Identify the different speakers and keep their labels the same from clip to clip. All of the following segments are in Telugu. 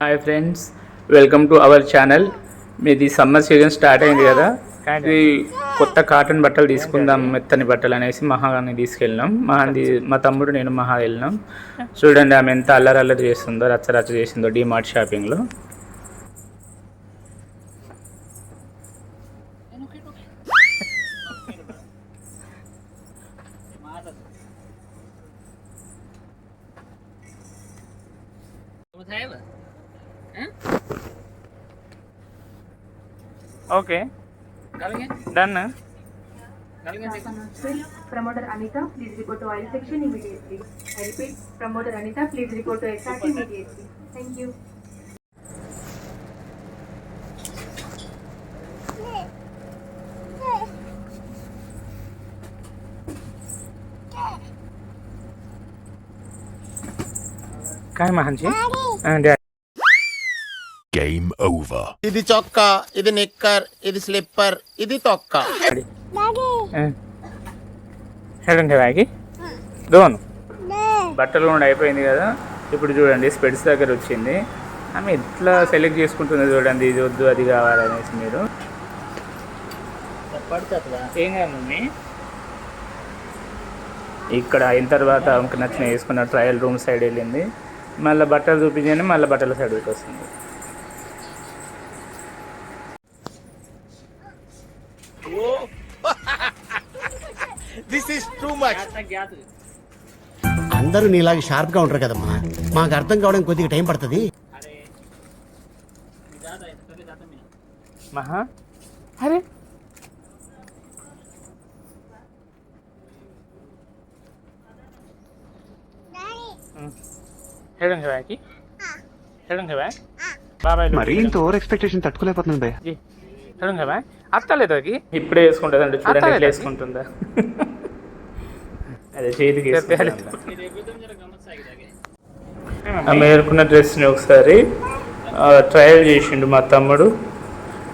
Speaker 1: Hi friends welcome to our channel మీది సమ్మర్ సీజన్ స్టార్ట్ అయింది కదా. ఇది కొత్త కాటన్ బట్టలు తీసుకుందాం మెత్తని బట్టలు అనేసి మహాని తీసుకెళ్ళినాం. మహాది మా తమ్ముడు నేను మహా వెళ్ళినాం. చూడండి ఆమె ఎంత అల్లరి అల్లరి చేస్తుందో రచ్చ రచ్చ చేసిందో డిమార్ట్ షాపింగ్లో okay done
Speaker 2: Promoter Anita, please report to oil section immediately. I repeat, Promoter Anita, please report to SRT immediately. Thank you.
Speaker 1: काय మహంజీ
Speaker 3: Game over.
Speaker 4: ఇది చొక్కా ఇది నిక్కర్ ఇది స్లిప్పర్ ఇది తొక్క.
Speaker 1: చూడండి దోను బట్టలు కూడా అయిపోయింది కదా. ఇప్పుడు చూడండి స్పెడ్స్ దగ్గర వచ్చింది. ఆమె ఎట్లా సెలెక్ట్ చేసుకుంటుంది చూడండి ఇది వద్దు అది కావాలనేసి మీరు. ఏం కాదు మమ్మీ? ఇక్కడ అయిన తర్వాత ఆమెకు నచ్చిన వేసుకున్న ట్రయల్ రూమ్ సైడ్ వెళ్ళింది. మళ్ళీ బట్టలు చూపించండి మళ్ళీ బట్టల సైడ్కి వస్తుంది.
Speaker 4: cool. this
Speaker 5: అందరూ నీలాగే షార్ప్గా ఉంటారు కదమ్మా. మాకు అర్థం కావడం కొద్దిగా టైం పడుతుంది.
Speaker 1: బాబాయ్ ah. ah.
Speaker 6: మరి ఇంత ఓవర్ ఎక్స్పెక్టేషన్
Speaker 1: తట్టుకోలేకపోతుంది బా అత్తలేదు అది ఇప్పుడే వేసుకుంటుంది అంటే చూడండి ఎట్లా
Speaker 7: అది.
Speaker 1: వేసుకుంటుందా. అదే చేతికి ఆమె వేరుకున్న డ్రెస్ని ఒకసారి ట్రయల్ చేసిండు మా తమ్ముడు.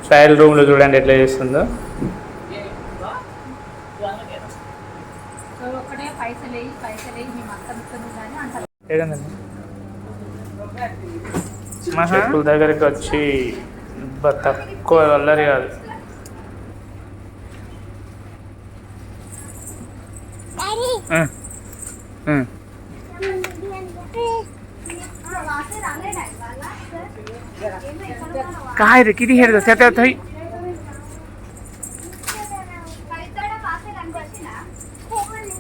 Speaker 1: ట్రయల్ రూమ్లో చూడండి ఎట్లా చేస్తుందో. చెప్పుల దగ్గరికి వచ్చి బా తక్కువ అల్లరి కాదు ఆ. ఆ. काय रे किती हेर त्या थंय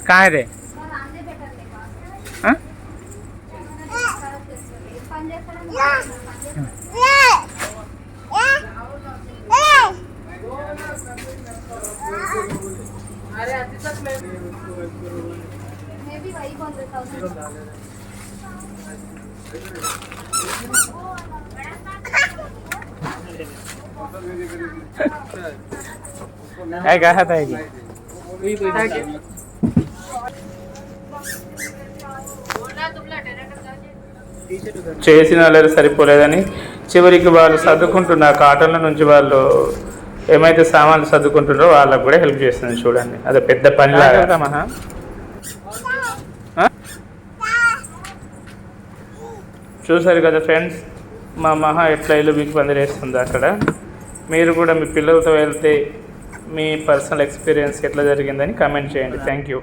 Speaker 1: काय रे ఆ? काय काय हात आहे की చేసిన వాళ్ళు సరిపోలేదని చివరికి వాళ్ళు సర్దుకుంటున్న ఆ కాటన్ల నుంచి వాళ్ళు ఏమైతే సామాన్లు సర్దుకుంటున్నారో వాళ్ళకు కూడా హెల్ప్ చేస్తుంది చూడండి అది పెద్ద పని లాగా చూశారు కదా ఫ్రెండ్స్ మా మహా ఎట్లా ఇల్లు మీకు పందిరేస్తుంది అక్కడ. మీరు కూడా మీ పిల్లలతో వెళ్తే మీ పర్సనల్ ఎక్స్పీరియన్స్ ఎట్లా జరిగిందని కామెంట్ చేయండి. Thank you.